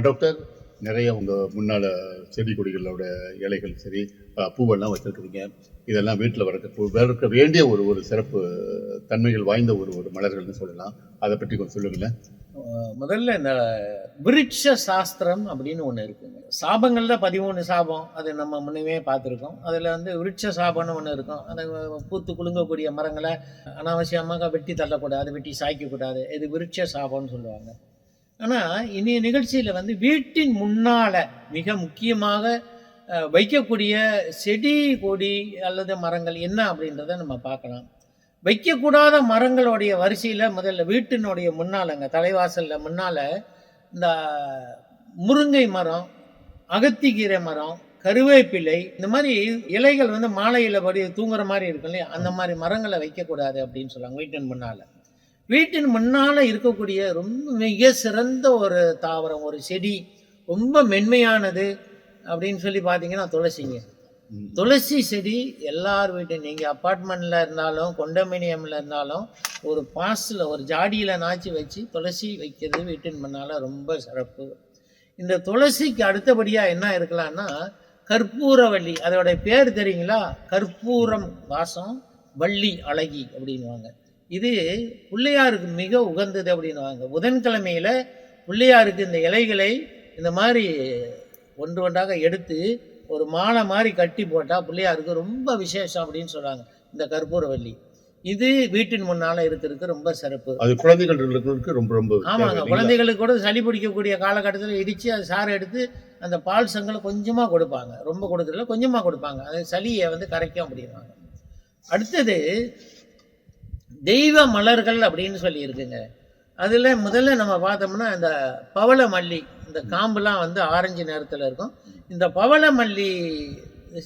Doctor நிறைய உங்கள் முன்னால் செடி கொடிகளோட இலைகள் சரி பூவெல்லாம் வச்சுருக்குறீங்க. இதெல்லாம் வீட்டில் வளர்க்க வளர்க்க வேண்டிய ஒரு ஒரு சிறப்பு தன்மைகள் வாய்ந்த ஒரு ஒரு மலர்கள்னு சொல்லலாம். அதை பற்றி கொஞ்சம் சொல்லுங்களேன். முதல்ல இந்த விருட்ச சாஸ்திரம் அப்படின்னு ஒன்று இருக்குங்க. சாபங்கள்ல பதிமூணு சாபம். அது நம்ம முன்னமே பார்த்துருக்கோம். அதில் வந்து விருட்ச சாபம்னு ஒன்று இருக்கும். அந்த பூத்து குலுங்கக்கூடிய மரங்களை அனாவசியமாக வெட்டி தள்ளக்கூடாது வெட்டி சாய்க்கக்கூடாது. இது விருட்ச சாபம்னு சொல்லுவாங்க. ஆனால் இன்றைய நிகழ்ச்சியில் வந்து வீட்டின் முன்னால் மிக முக்கியமாக வைக்கக்கூடிய செடி கொடி அல்லது மரங்கள் என்ன அப்படின்றத நம்ம பார்க்கலாம். வைக்கக்கூடாத மரங்களுடைய வரிசையில் முதல்ல வீட்டினுடைய முன்னாலங்க தலைவாசலில் முன்னால் இந்த முருங்கை மரம் அகத்திக்கீரை மரம் கருவேப்பிலை இந்த மாதிரி இலைகள் வந்து மாலையில் படி தூங்குற மாதிரி இருக்கும் இல்லையா? அந்த மாதிரி மரங்களை வைக்கக்கூடாது அப்படின்னு சொல்லுவாங்க வீட்டின் முன்னால். வீட்டின் முன்னால் இருக்கக்கூடிய ரொம்ப மிக சிறந்த ஒரு தாவரம் ஒரு செடி ரொம்ப மென்மையானது அப்படின்னு சொல்லி பார்த்தீங்கன்னா துளசிங்க. துளசி செடி எல்லார் வீட்டு நீங்கள் அப்பார்ட்மெண்ட்டில் இருந்தாலும் கொண்டமினியமில் இருந்தாலும் ஒரு பாஸில் ஒரு ஜாடியில் நாச்சி வச்சு துளசி வைக்கிறது வீட்டின் முன்னால் ரொம்ப சிறப்பு. இந்த துளசிக்கு அடுத்தபடியாக என்ன இருக்கலாம்னா கற்பூரவள்ளி. அதோட பேர் தெரியுங்களா? கற்பூரம் வாசம் வள்ளி அழகி அப்படின்வாங்க இது பிள்ளையாருக்கு மிக உகந்தது அப்படின்வாங்க புதன்கிழமையில பிள்ளையாருக்கு இந்த இலைகளை இந்த மாதிரி ஒன்று ஒன்றாக எடுத்து ஒரு மாலை மாதிரி கட்டி போட்டால் பிள்ளையாருக்கு ரொம்ப விசேஷம் அப்படின்னு சொல்கிறாங்க இந்த கற்பூரவள்ளி இது வீட்டின் முன்னால் இருக்கிறதுக்கு ரொம்ப சிறப்பு. அது குழந்தைகள் இருக்கிறதுக்கு ரொம்ப ரொம்ப ஆமாங்க? குழந்தைகளுக்கு கூட சளி பிடிக்கக்கூடிய காலகட்டத்தில் இடித்து அது சாறு எடுத்து அந்த பால் சங்கலை கொஞ்சமாக கொடுப்பாங்க. ரொம்ப கொடுக்கறதில்ல கொஞ்சமாக கொடுப்பாங்க. அது சளியை வந்து கரைக்கும் அப்படின்வாங்க அடுத்தது தெய்வ மலர்கள் அப்படின்னு சொல்லி இருக்குங்க அதில் முதல்ல நம்ம பார்த்தோம்னா இந்த பவள மல்லி இந்த காம்புலாம் வந்து ஆரஞ்சு நிறத்தில் இருக்கும். இந்த பவள மல்லி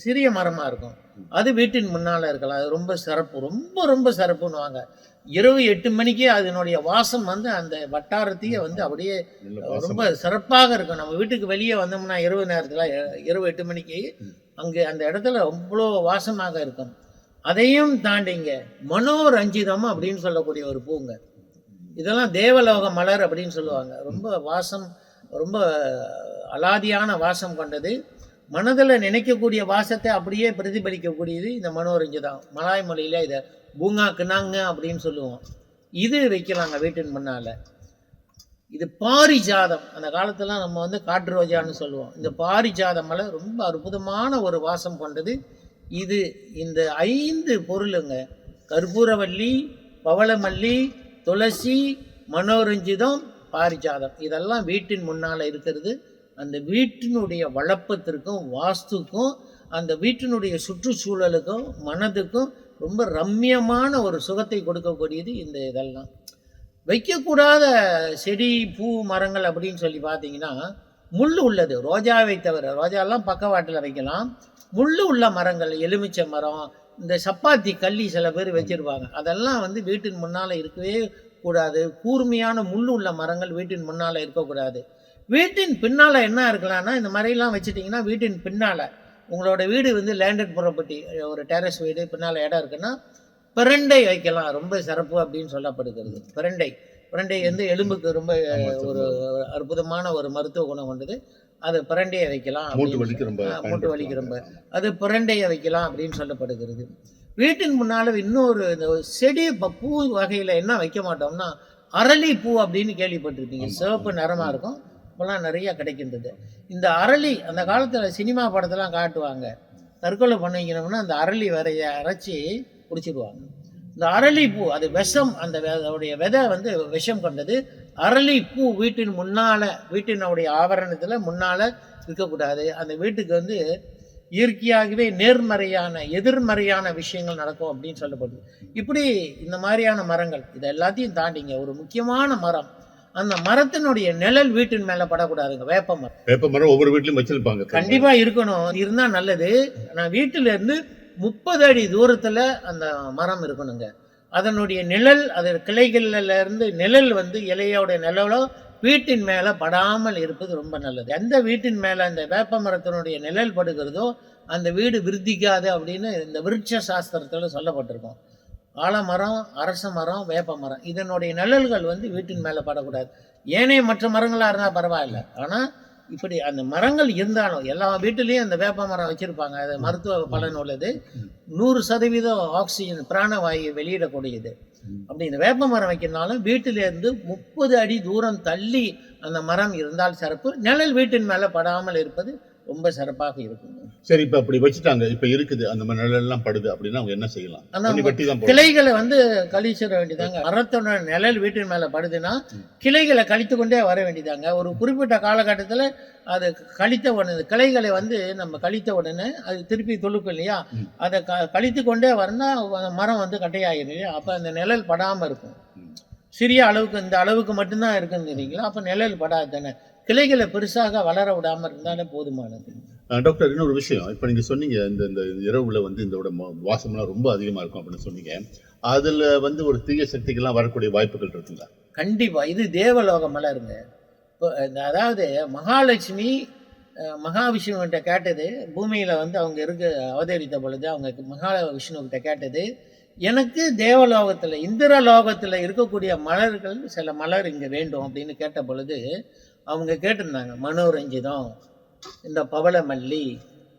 சிறிய மரமாக இருக்கும். அது வீட்டின் முன்னால் இருக்கலாம். அது ரொம்ப சிறப்பு ரொம்ப ரொம்ப சிறப்புன்னுவாங்க. இரவு எட்டு மணிக்கே அதனுடைய வாசம் வந்து அந்த வட்டாரத்தையே வந்து அப்படியே. ரொம்ப சிறப்பாக இருக்கும். நம்ம வீட்டுக்கு வெளியே வந்தோம்னா இரவு நேரத்தில் இரவு எட்டு மணிக்கு அங்கே அந்த இடத்துல அவ்வளோ வாசமாக இருக்கும். அதையும் தாண்டிங்க. மனோரஞ்சிதம் அப்படின்னு சொல்லக்கூடிய ஒரு பூங்க. இதெல்லாம் தேவலோக மலர் அப்படின்னு சொல்லுவாங்க. ரொம்ப வாசம் ரொம்ப அலாதியான வாசம் கொண்டது. மனதில் நினைக்கக்கூடிய வாசத்தை அப்படியே பிரதிபலிக்கக்கூடியது இந்த மனோரஞ்சிதம். மலாய் மொழியில் இதை பூங்கா கிணாங்க அப்படின்னு சொல்லுவோம். இது வைக்கலாங்க வீட்டின் முன்னால். இது பாரிஜாதம். அந்த காலத்தில் நம்ம வந்து காட்டு ரோஜான்னு சொல்லுவோம். இந்த பாரிஜாதம் மலை ரொம்ப அற்புதமான ஒரு வாசம் கொண்டது. இது இந்த ஐந்து பொருளுங்க. கற்பூரவல்லி பவளமல்லி துளசி மனோரஞ்சிதம் பாரிஜாதம். இதெல்லாம் வீட்டின் முன்னால் இருக்கிறது. அந்த வீட்டினுடைய வளப்பத்திற்கும் வாஸ்துக்கும் அந்த வீட்டினுடைய சுற்றுச்சூழலுக்கும் மனதுக்கும் ரொம்ப ரம்மியமான ஒரு சுகத்தை கொடுக்கக்கூடியது இந்த இதெல்லாம். வைக்கக்கூடாத செடி பூ மரங்கள் அப்படின்னு சொல்லி பார்த்தீங்கன்னா முள் உள்ளது. ரோஜாவை தவிர ரோஜாலாம் பக்கவாட்டில் வைக்கலாம். முள் உள்ள மரங்கள் எலுமிச்சை மரம் இந்த சப்பாத்தி கள்ளி சில பேர் வச்சிருப்பாங்க. அதெல்லாம் வந்து வீட்டின் முன்னால் இருக்கவே கூடாது. கூர்மையான முள் உள்ள மரங்கள் வீட்டின் முன்னால் இருக்கக்கூடாது. வீட்டின் பின்னால் என்ன இருக்கலாம்னா இந்த மாதிரிலாம் வச்சுட்டிங்கன்னா வீட்டின் பின்னால் உங்களோட வீடு வந்து லேண்டட் ப்ராப்பர்ட்டி ஒரு டெரஸ் வீடு பின்னால் இடம் இருக்குன்னா பிரண்டை வைக்கலாம். ரொம்ப சிறப்பு அப்படின்னு சொல்லப்படுகிறது. பிரண்டை. பிரண்டை வந்து எலும்புக்கு ரொம்ப ஒரு அற்புதமான ஒரு மருத்துவ குணம் கொண்டது. அது பிரண்டையை வைக்கலாம் மூட்டு அப்படின்னு வலிக்கு ரொம்ப ஆ, மூட்டு வலிக்கு ரொம்ப. அது. பிரண்டையை வைக்கலாம் அப்படின்னு சொல்லப்படுகிறது. வீட்டின் முன்னால் இன்னொரு இந்த செடி ப- வகையில் என்ன வைக்க மாட்டோம்னா அரளி பூ அப்படின்னு கேள்விப்பட்டிருப்பீங்க. ஆமா. சிவப்பு நிறமாக இருக்கும். இப்போலாம் நிறைய கிடைக்கின்றது. இந்த அரளி அந்த காலத்தில் சினிமா படத்தெல்லாம் காட்டுவாங்க. தற்கொலை பண்ணிக்கணும்னா அந்த அரளி விதைய அரைச்சி குடிச்சிடுவாங்க இந்த அரளி பூ அது விஷம் அந்த அதோடைய விதை வந்து விஷம் கொண்டது. அரளி பூ வீட்டின் முன்னால் வீட்டினுடைய ஆவரணத்தில் முன்னால் இருக்கக்கூடாது. அந்த வீட்டுக்கு வந்து இயற்கையாகவே நேர்மறையான எதிர்மறையான விஷயங்கள் நடக்கும் அப்படின்னு சொல்லப்படுது. இப்படி இந்த மாதிரியான மரங்கள் இதை எல்லாத்தையும் தாண்டிங்க. ஒரு முக்கியமான மரம். அந்த மரத்தினுடைய நிழல் வீட்டின் மேலே படக்கூடாதுங்க. வேப்ப மரம். வேப்ப மரம் ஒவ்வொரு வீட்லயும் வச்சிருப்பாங்க. கண்டிப்பா இருக்கணும். இருந்தா நல்லது. நான் வீட்டுல இருந்து முப்பது அடி தூரத்துல அந்த மரம் இருக்கணுங்க. அதனுடைய நிழல் அது கிளைகளிலிருந்து நிழல் வந்து இலையோடைய நிழலோ வீட்டின் மேலே படாமல் இருப்பது ரொம்ப நல்லது. எந்த வீட்டின் மேலே அந்த வேப்ப மரத்தினுடைய நிழல் படுகிறதோ அந்த வீடு விருத்திக்காது அப்படின்னு இந்த விருட்ச சாஸ்திரத்தில் சொல்லப்பட்டிருக்கும். ஆலமரம் அரச மரம் வேப்ப மரம் இதனுடைய நிழல்கள் வந்து வீட்டின் மேலே படக்கூடாது. ஏனைய மற்ற மரங்களாக இருந்தால் பரவாயில்ல. ஆனால் இப்படி அந்த மரங்கள் இருந்தாலும் எல்லா வீட்டிலையும் அந்த வேப்ப மரம் வச்சுருப்பாங்க. அது மருத்துவ பலன் உள்ளது. நூறு சதவீதம் ஆக்சிஜன் பிராணவாயு வெளியிடக்கூடியது. அப்படி இந்த வேப்ப மரம் வைக்கிறனாலும் வீட்டிலேருந்து முப்பது அடி தூரம் தள்ளி அந்த மரம் இருந்தால் சிறப்பு. நிழல் வீட்டின் மேலே படாமல் இருப்பது ரொம்ப சிறப்பாக இருக்குங்க சரி இப்ப அப்படி வச்சுட்டாங்க. இப்ப இருக்குது. அந்த மாதிரி நிழல் எல்லாம் படுது அப்படின்னா அவங்க என்ன செய்யலாம். கிளைகளை வந்து கழிச்சிட வேண்டியதாங்க. மரத்தோட நிழல் வீட்டின் மேலே படுதுன்னா கிளைகளை கழித்து கொண்டே வர வேண்டியதாங்க. ஒரு குறிப்பிட்ட காலகட்டத்தில் அது கழித்த உடனே கிளைகளை வந்து நம்ம கழித்த உடனே அது திருப்பி துளுக்கும் இல்லையா. அதை க கழித்து கொண்டே வரனா மரம் வந்து கட்டையாகிடும் இல்லையா? அப்போ அந்த நிழல் படாமல் இருக்கும். சிறிய அளவுக்கு இந்த அளவுக்கு மட்டும்தான் இருக்குங்கிறீங்களா அப்போ நிழல் படாது தானே. கிளைகளை பெருசாக வளர விடாமல் இருந்தாலே போதுமானது. டாக்டர் இன்னொரு விஷயம். இப்போ நீங்கள் சொன்னீங்க இந்த இந்த இரவுல வந்து இதோட வாசமெல்லாம் வாசம்லாம் ரொம்ப அதிகமாக இருக்கும் அப்படின்னு சொன்னீங்க. அதில் வந்து ஒரு தீய சக்திகள்லாம் வரக்கூடிய வாய்ப்புகள் இருக்குங்களா? கண்டிப்பாக இது தேவலோகமெல்லாம் மலருங்க இப்போ அதாவது மகாலட்சுமி மகாவிஷ்ணுகிட்ட கேட்டது பூமியில் வந்து அவங்க இருக்க அவதரித்த பொழுது அவங்க மகாவிஷ்ணுகிட்ட கேட்டது எனக்கு தேவலோகத்தில் இந்திரலோகத்தில் இருக்கக்கூடிய மலர்கள் சில மலர் இங்கே வேண்டும் அப்படின்னு கேட்ட பொழுது அவங்க கேட்டிருந்தாங்க மனோரஞ்சிதம் இந்த பவளமல்லி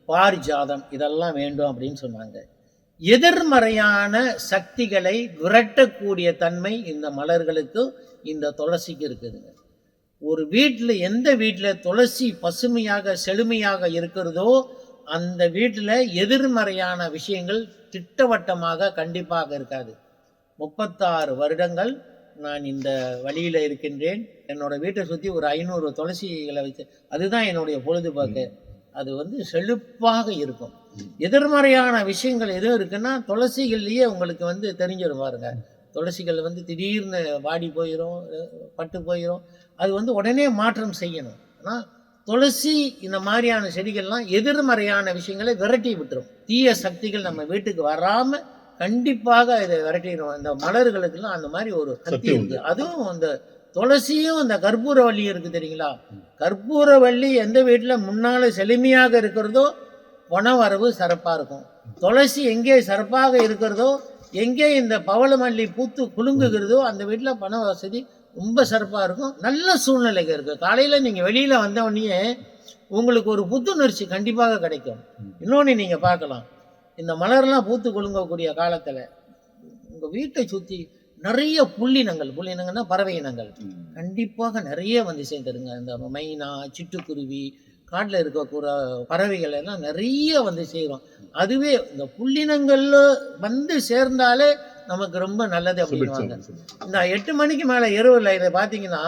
பாரிஜாதம் இதெல்லாம் வேண்டும் அப்படின்னு சொன்னாங்க. எதிர்மறையான சக்திகளை விரட்டக்கூடிய தன்மை இந்த மலர்களுக்கு இந்த துளசிக்கு இருக்குதுங்க. ஒரு வீட்டில் எந்த வீட்டில் துளசி பசுமையாக செழுமையாக இருக்கிறதோ அந்த வீட்டில் எதிர்மறையான விஷயங்கள் திட்டவட்டமாக கண்டிப்பாக இருக்காது. முப்பத்தாறு வருடங்கள் நான் இந்த வழியில் இருக்கின்றேன். என்னோட வீட்டை சுற்றி ஒரு ஐநூறு துளசிகளை வச்சு அதுதான் என்னுடைய பொழுதுபோக்கு. அது வந்து செழிப்பாக இருக்கும். எதிர்மறையான விஷயங்கள் எதுவும் இருக்குன்னா துளசிகள்லேயே உங்களுக்கு வந்து தெரிஞ்சிடும் பாருங்க. துளசிகள் வந்து திடீர்னு வாடி போயிடும் பட்டு போயிடும் அது வந்து உடனே மாற்றம் செய்யணும். ஆனால் துளசி இந்த மாதிரியான செடிகள்லாம் எதிர்மறையான விஷயங்களை விரட்டி விட்டுரும். தீய சக்திகள் நம்ம வீட்டுக்கு வராமல் கண்டிப்பாக இதை விரட்டிடும். இந்த மலர்களுக்கெல்லாம் அந்த மாதிரி ஒரு சக்தி சக்தி உண்டு. இருக்கு அதுவும் அந்த துளசியும் அந்த கற்பூரவள்ளி இருக்கு தெரியுங்களா? கற்பூரவள்ளி எந்த வீட்டில் முன்னால செழுமையாக இருக்கிறதோ பணவரவு சிறப்பாக இருக்கும். துளசி எங்கே சிறப்பாக இருக்கிறதோ எங்கே இந்த பவளமல்லி பூத்து குலுங்குகிறதோ அந்த வீட்டில் பண வசதி ரொம்ப சிறப்பாக இருக்கும். நல்ல சூழ்நிலைகள் இருக்குது காலையில் நீங்கள் வெளியில் வந்த உடனே உங்களுக்கு ஒரு புத்துணர்ச்சி கண்டிப்பாக கிடைக்கும். இன்னொன்று நீங்கள் பார்க்கலாம். இந்த மலர்லாம் பூத்து குலுங்கக்கூடிய காலத்தில் உங்கள் வீட்டை சுற்றி நிறைய புள்ளினங்கள் புள்ளினங்கள்னா பறவை இனங்கள். கண்டிப்பாக நிறைய வந்து சேர்ந்துருங்க. இந்த மைனா சிட்டுக்குருவி காட்டில் இருக்கக்கூட பறவைகள் எல்லாம் நிறைய வந்து சேரும். அதுவே இந்த புள்ளினங்கள்ல வந்து சேர்ந்தாலே நமக்கு ரொம்ப நல்லது அப்படின்வாங்க. இந்த எட்டு மணிக்கு மேலே இரவுல இதை பார்த்தீங்கன்னா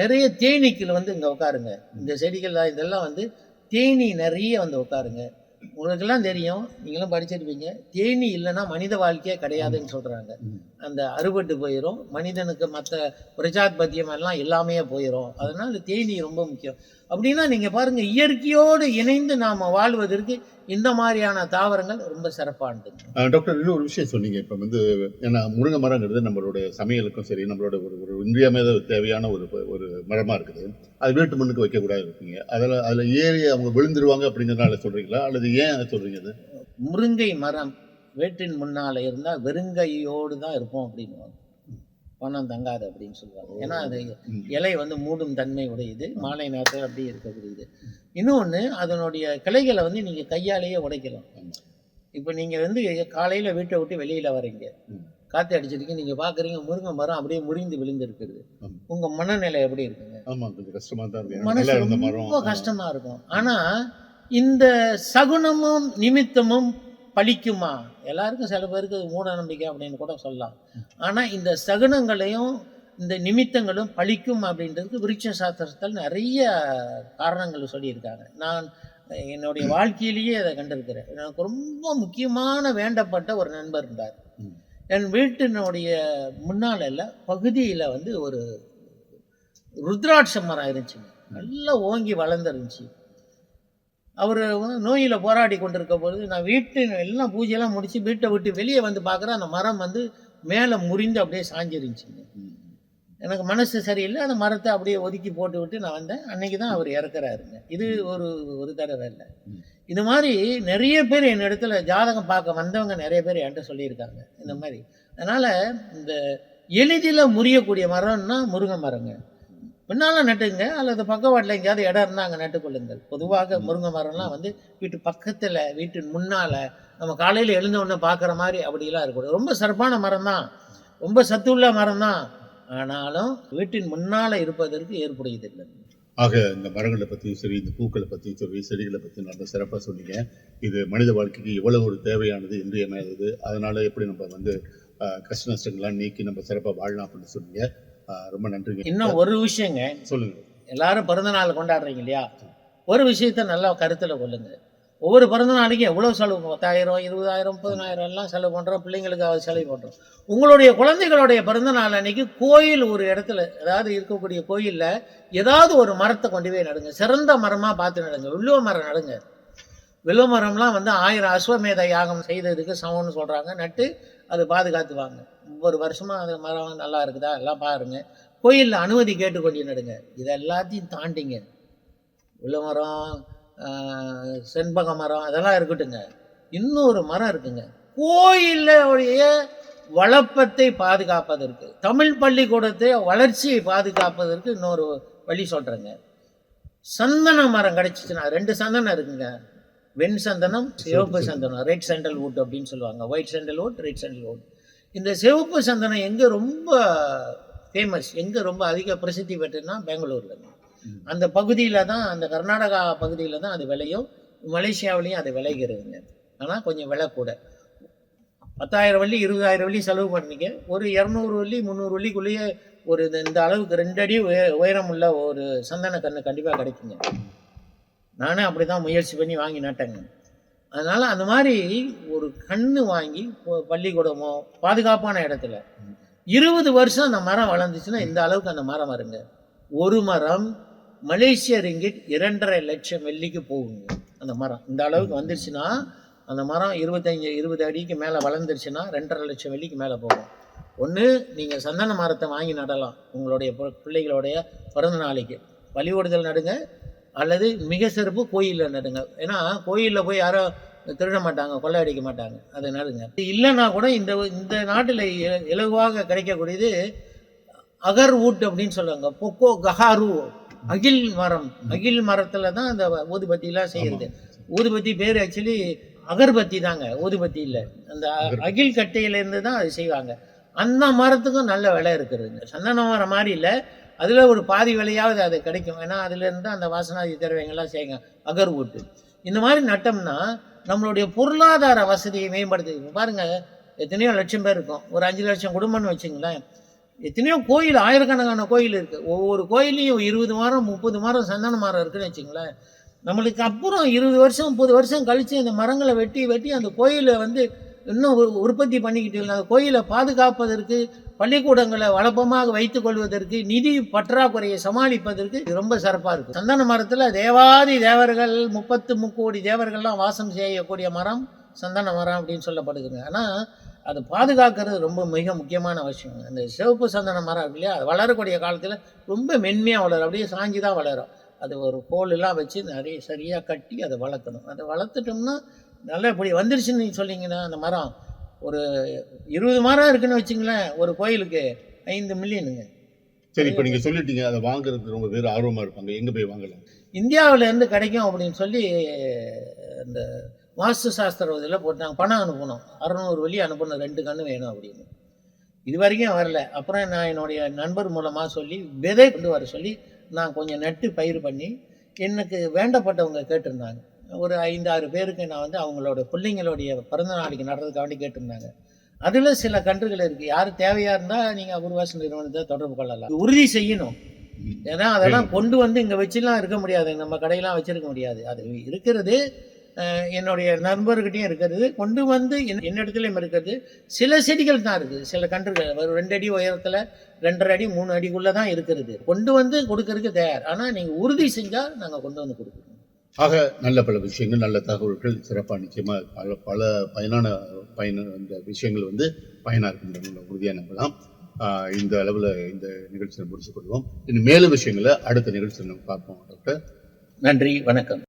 நிறைய தேனீக்கள் வந்து இங்கே உட்காருங்க. இந்த செடிகள் இதெல்லாம் வந்து தேனி நிறைய வந்து உட்காருங்க. உங்களுக்கெல்லாம் தெரியும் நீங்களும் படிச்சிருப்பீங்க. தேனி இல்லைன்னா மனித வாழ்க்கையே கிடையாதுன்னு சொல்கிறாங்க ம். அந்த அறுபட்டு போயிடும் மனிதனுக்கு மற்ற பிரஜாபத்தியம் எல்லாம் எல்லாமே போயிடும் அதனால தேனி ரொம்ப முக்கியம். அப்படின்னா நீங்கள் பாருங்கள் இயற்கையோடு இணைந்து நாம் வாழ்வதற்கு இந்த மாதிரியான தாவரங்கள் ரொம்ப சிறப்பானது டாக்டர் இன்னொரு விஷயம் சொன்னீங்க. இப்போ வந்து ஏன்னா முருங்கை மரங்கிறது நம்மளுடைய சமையலுக்கும் சரி நம்மளோட ஒரு ஒரு இன்றியமையாத தேவையான ஒரு ஒரு மரமாக இருக்குது. அது வீட்டு முன்னுக்கு வைக்கக்கூடாது இருக்கீங்க அதில் அதில் ஏறி அவங்க விழுந்துருவாங்க அப்படிங்கிறதுனால சொல்கிறீங்களா அல்லது ஏன் சொல்கிறீங்க அது? முருங்கை மரம் வீட்டின் முன்னால் இருந்தால் வெறுங்கையோடு தான் இருப்போம் அப்படின்னுவாங்க. பணம் தங்காது அப்படின்னு சொல்லுவாங்க. ஏன்னா அது. இலை வந்து மூடும் தன்மை உடையது. மாலை நேரத்தில் அப்படியே இருக்கக்கூடியது. இன்னொன்று அதனுடைய கிளைகளை வந்து நீங்கள் கையாலேயே உடைக்கலாம். இப்போ நீங்கள் வந்து காலையில் வீட்டை விட்டு வெளியில் வரீங்க. காற்று அடிச்சிருக்கு நீங்கள் பார்க்குறீங்க முருங்கை மரம் அப்படியே முறிந்து விழுந்து இருக்குது ஆமா. உங்கள் மனநிலை எப்படி இருக்குங்க? ஆமாம் கொஞ்சம் கஷ்டமாக தான் ரொம்ப கஷ்டமா இருக்கும். ஆனா இந்த சகுனமும் நிமித்தமும் பலிக்குமா எல்லாருக்கும் சில பேருக்கு மூட நம்பிக்கை அப்படின்னு கூட சொல்லலாம். ஆனா இந்த சகுனங்களையும் இந்த நிமித்தங்களும் பலிக்கும் அப்படின்றதுக்கு விருட்ச சாஸ்திரத்தில் நிறைய காரணங்கள் சொல்லியிருக்காங்க. நான் என்னுடைய வாழ்க்கையிலேயே அதை கண்டிருக்கிறேன். எனக்கு ரொம்ப முக்கியமான வேண்டப்பட்ட ஒரு நண்பர் இருந்தார். என் வீட்டினுடைய முன்னால பகுதியில் வந்து ஒரு ருத்ராட்ச மரம் இருந்துச்சுங்க நல்லா ஓங்கி வளர்ந்துருந்துச்சு. அவர் நோயில் போராடி கொண்டிருக்க பொழுது நான் வீட்டு எல்லாம் பூஜையெல்லாம் முடித்து வீட்டை விட்டு வெளியே வந்து பார்க்குறேன். அந்த மரம் வந்து மேலே முறிந்து அப்படியே சாஞ்சிருந்துச்சுங்க எனக்கு மனசு சரியில்லை. அந்த மரத்தை அப்படியே ஒதுக்கி போட்டு விட்டு நான் வந்தேன். அன்னைக்கு தான் அவர் இறக்குறாருங்க. இது ஒரு ஒரு தடவை இல்லை. இது மாதிரி நிறைய பேர் என் இடத்துல ஜாதகம் பார்க்க வந்தவங்க நிறைய பேர் என்கிட்ட சொல்லியிருக்காங்க. இந்த மாதிரி. அதனால் இந்த எளிதில் முறியக்கூடிய மரம்னா முருங்கை மரங்க. பின்னால் நட்டுங்க அல்லது பக்கவாட்டில் எங்கேயாவது இடம் இருந்தால் அங்கே நட்டுக்கொள்ளுங்கள் பொதுவாக முருங்கை மரம்லாம் வந்து வீட்டு பக்கத்தில் வீட்டின் முன்னால் நம்ம காலையில் எழுந்த உடனே பார்க்குற மாதிரி அப்படிலாம் இருக்கக்கூடாது. ரொம்ப சிறப்பான மரம் தான் ரொம்ப சத்துள்ள மரம் தான் ஆனாலும் வீட்டின் முன்னால் இருப்பதற்கு ஏற்புடையதில்லை ஆக இந்த மரங்களை பற்றியும் சரி இந்த பூக்களை பற்றியும் சரி செடிகளை பற்றி நல்ல சிறப்பாக சொன்னீங்க. இது மனித வாழ்க்கைக்கு எவ்வளவு ஒரு தேவையானது இன்றியமையாதது. அதனால எப்படி நம்ம வந்து கஷ்ட நஷ்டங்கள்லாம் நீக்கி நம்ம சிறப்பாக வாழலாம் அப்படின்னு சொன்னீங்க. ரொம்ப நன்றிங்க. இன்னும் ஒரு விஷயங்க. சொல்லுங்க. எல்லாரும் பிறந்த நாள் கொண்டாடுறீங்க இல்லையா? ஒரு விஷயத்த நல்லா கருத்தில் கொள்ளுங்க. ஒவ்வொரு பிறந்த நாளைக்கும் எவ்வளோ செலவு? பத்தாயிரம் இருபதாயிரம் முப்பதனாயிரம் எல்லாம் செலவு பண்ணுறோம் பிள்ளைங்களுக்கு அது செலவு பண்ணுறோம் உங்களுடைய குழந்தைகளுடைய பிறந்த நாள் அன்னைக்கு கோயில் ஒரு இடத்துல அதாவது இருக்கக்கூடிய கோயிலில் ஏதாவது ஒரு மரத்தை கொண்டு போய் நடுங்க. சிறந்த மரமாக பார்த்து நடுங்க. வில்லுவ மரம் நடுங்க. வில்லுவ மரம்லாம் வந்து ஆயிரம் அஸ்வமேத யாகம் செய்ததுக்கு சமம்னு சொல்கிறாங்க நட்டு அது பாதுகாத்துவாங்க ஒவ்வொரு வருஷமாக அந்த மரம் நல்லா இருக்குதா? எல்லாம் பாருங்க. கோயிலில் அனுமதி கேட்டுக்கொண்டு நடுங்க இது எல்லாத்தையும் தாண்டிங்க. உள்ள மரம் செண்பக மரம் அதெல்லாம் இருக்கட்டுங்க. இன்னொரு மரம் இருக்குங்க. கோயிலுடைய வளப்பத்தை பாதுகாப்பதற்கு தமிழ் பள்ளிக்கூடத்தை வளர்ச்சியை பாதுகாப்பதற்கு இன்னொரு வழி சொல்கிறேங்க சந்தன மரம் கிடச்சிச்சுன்னா ரெண்டு சந்தனம் இருக்குங்க. வெண் சந்தனம் சிவப்பு சந்தனம் ரெட் சென்டல் வுட் அப்படின்னு சொல்லுவாங்க. White sandal wood red sandal wood இந்த சிவப்பு சந்தனம் எங்கே ரொம்ப ஃபேமஸ் எங்கே ரொம்ப அதிக பிரசித்தி பெற்றுன்னா பெங்களூர்ல அந்த பகுதியில் தான் அந்த கர்நாடகா பகுதியில் தான் அது விளையும். மலேசியாவிலையும் அது விளைகிறதுங்க. ஆனால் கொஞ்சம் விலை கூட. பத்தாயிரம் வள்ளி இருபதாயிரம் வள்ளி செலவு பண்ணீங்க ஒரு இரநூறு வள்ளி முந்நூறு வள்ளிக்குள்ளேயே ஒரு இந்த- அளவுக்கு ரெண்டு அடி உய- உயரம் உள்ள ஒரு சந்தன கன்று கண்டிப்பாக கிடைக்குங்க. நானே அப்படி தான் முயற்சி பண்ணி வாங்கி நட்டேங்க. அதனால் அந்த மாதிரி ஒரு கண்ணு வாங்கி பள்ளிக்கூடமோ பாதுகாப்பான இடத்துல இருபது வருஷம் அந்த மரம் வளர்ந்துச்சுன்னா இந்த அளவுக்கு அந்த மரம் வருங்க. ஒரு மரம் மலேசிய ரிங்கிட் இரண்டரை லட்சம் வெள்ளிக்கு போகுங்க. அந்த மரம். இந்த அளவுக்கு வந்துருச்சுன்னா அந்த மரம் இருபத்தஞ்சி இருபது அடிக்கு மேலே வளர்ந்துருச்சுன்னா ரெண்டரை லட்சம் வெள்ளிக்கு மேலே போகும். ஒன்று நீங்கள் சந்தன மரத்தை வாங்கி நடலாம். உங்களுடைய பிள்ளைகளுடைய பிறந்த நாளைக்கு. பள்ளிக்கூடத்தில் நடுங்க அல்லது மிக சிறப்பு கோயிலில் நடுங்க. ஏன்னா கோயிலில் போய் யாரும் திருட மாட்டாங்க கொள்ளையடிக்க மாட்டாங்க. அதை நடுங்க இல்லைன்னா கூட இந்த இந்த நாட்டில் இல- இலகுவாக கிடைக்கக்கூடியது அகர் வூட் அப்படின்னு சொல்லுவாங்க. பொக்கோ கஹாரு. அகில் மரம். அகில் மரத்துல தான் அந்த ஊதுபத்திலாம் செய்யறது. ஊதுபத்தி பேர் ஆக்சுவலி அகர்பத்தி தாங்க. ஊதுபத்தி இல்லை. அந்த அகில் கட்டையிலேருந்து தான் அது செய்வாங்க. அந்த மரத்துக்கும் நல்ல விலை இருக்குதுங்க. சந்தன மரம் மாதிரி இல்லை. அதில் ஒரு பாதி விலையாவது அது கிடைக்கும். ஏன்னா அதுலேருந்து அந்த வாசனாதி திரவியங்கள்லாம் செய்யுங்க. அகர்வூட்டு. இந்த மாதிரி நட்டோம்னா நம்மளுடைய பொருளாதார வசதியை மேம்படுத்தி பாருங்கள் எத்தனையோ லட்சம் பேர் இருக்கும். ஒரு அஞ்சு லட்சம் குடும்பம்னு வச்சுங்களேன். எத்தனையோ கோயில் ஆயிரக்கணக்கான கோயில் இருக்குது ஒவ்வொரு கோயிலையும் இருபது மரம் முப்பது மரம் சந்தன மரம் இருக்குன்னு வச்சுங்களேன். நம்மளுக்கு அப்புறம் இருபது வருஷம் முப்பது வருஷம் கழித்து அந்த மரங்களை வெட்டி வெட்டி அந்த கோயிலை வந்து இன்னும் உ- உற்பத்தி பண்ணிக்கிட்டு இருந்தாங்க கோயிலை பாதுகாப்பதற்கு பள்ளிக்கூடங்களை வளப்பமாக வைத்துக் கொள்வதற்கு நிதி பற்றாக்குறையை சமாளிப்பதற்கு இது ரொம்ப சிறப்பாக இருக்கும். சந்தன மரத்தில் தேவாதி தேவர்கள் முப்பத்து முக்கோடி தேவர்கள்லாம் வாசம் செய்யக்கூடிய மரம் சந்தன மரம் அப்படின்னு சொல்லப்படுதுங்க. ஆனால் அது பாதுகாக்கிறது ரொம்ப மிக முக்கியமான விஷயம். அந்த சிவப்பு சந்தன மரம் இருக்கு இல்லையா அது வளரக்கூடிய காலத்தில் ரொம்ப மென்மையாக வளரும். அப்படியே சாஞ்சி தான் வளரும். அது ஒரு கோல் எல்லாம் வச்சு நிறைய சரியாக கட்டி அதை வளர்க்கணும். அதை வளர்த்துட்டோம்னா நல்லா இப்படி வந்துருச்சுன்னு நீங்கள் சொன்னீங்கன்னா அந்த மரம் ஒரு இருபது மரம் இருக்குன்னு வச்சுங்களேன் ஒரு கோயிலுக்கு ஐந்து மில்லியனுங்க. சரி இப்போ நீங்க சொல்லிட்டீங்க அதை வாங்குறது ரொம்ப பேர் ஆர்வமா இருப்பாங்க எங்க போய் வாங்கலாம்? இந்தியாவுல இருந்து கிடைக்கும் அப்படின்னு சொல்லி இந்த வாஸ்து சாஸ்திர இதில் போட்டாங்க பணம் அனுப்பணும். அறநூறு வழி அனுப்பணும் ரெண்டு கன்று வேணும் அப்படின்னு. இது வரைக்கும் வரல. அப்புறம் நான் என்னுடைய நண்பர் மூலமாக சொல்லி விதை கொண்டு வர சொல்லி நான் கொஞ்சம் நட்டு பயிர் பண்ணி எனக்கு வேண்டப்பட்டவங்க கேட்டிருந்தாங்க. ஒரு ஐந்தாறு பேருக்கு நான் வந்து அவங்களோட பிள்ளைங்களுடைய பிறந்த நாளைக்கு நடுறதுக்காண்டி கேட்டிருந்தாங்க. அதில் சில கன்றுகள் இருக்குது யார் தேவையாக இருந்தால் நீங்கள் அபூர்வாச நிறுவனத்தை தொடர்பு கொள்ளலாம். உறுதி செய்யணும். ஏன்னா அதெல்லாம் கொண்டு வந்து இங்கே வச்சுலாம் இருக்க முடியாது. நம்ம கடையெல்லாம் வச்சிருக்க முடியாது. அது இருக்கிறது என்னுடைய நண்பர்கிட்டயும் இருக்கிறது. கொண்டு வந்து என் என்னிடத்துலையும் இருக்கிறது. சில செடிகள் தான் இருக்குது சில கன்றுகள் ஒரு ரெண்டு அடி உயரத்தில் ரெண்டரை அடி மூணு அடிக்குள்ளே தான் இருக்கிறது. கொண்டு வந்து கொடுக்கறதுக்கு தயார். ஆனால் நீங்கள் உறுதி செஞ்சால் நாங்கள் கொண்டு வந்து கொடுக்குறோம் ஆக நல்ல பல விஷயங்கள் நல்ல தகவல்கள் சிறப்பாக நிச்சயமாக பல பல பயனான பயன இந்த விஷயங்கள் வந்து பயனாக இருக்கின்றன உறுதியாக நம்பலாம். இந்த அளவில் இந்த நிகழ்ச்சியை முடிச்சு முடிச்சுக்கொள்வோம் இன்னும் மேலும் விஷயங்களை அடுத்த நிகழ்ச்சியில் நம்ம பார்ப்போம் டாக்டர். நன்றி வணக்கம்.